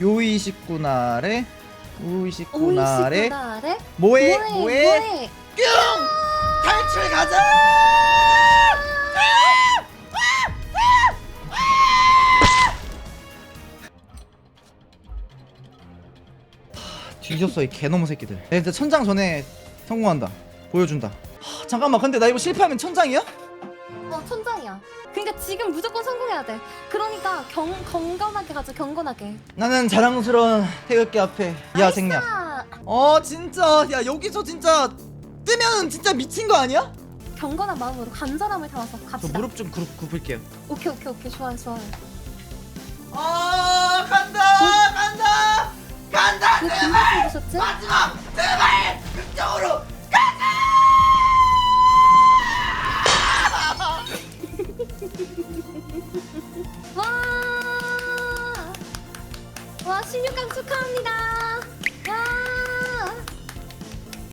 우이식구 오이시 아래 아래 뭐해 뭐해 뿅 탈출 가자! 하, 뒤졌어 이 개놈의 새끼들. 내 일단 천장 전에 성공한다. 보여준다. 하, 잠깐만 근데 나 이거 실패하면 천장이야? 어 천장이야. 그러니까 지금 무조건 성공해야 돼. 그러니까 경 경건하게 가자 경건하게. 나는 자랑스러운 태극기 앞에 야 생략. 아, 어 진짜. 야 여기서 진짜 뜨면 진짜 미친 거 아니야? 경건한 마음으로 간절함을 담아서 저 갑시다. 무릎 좀 굽, 굽을게요. 오케이 오케이 오케이. 좋아요 좋아요. 아 간다 간다 간다! 왜 긴장 쓰셨지? 마지막! 제발 와! 와 16강 축하합니다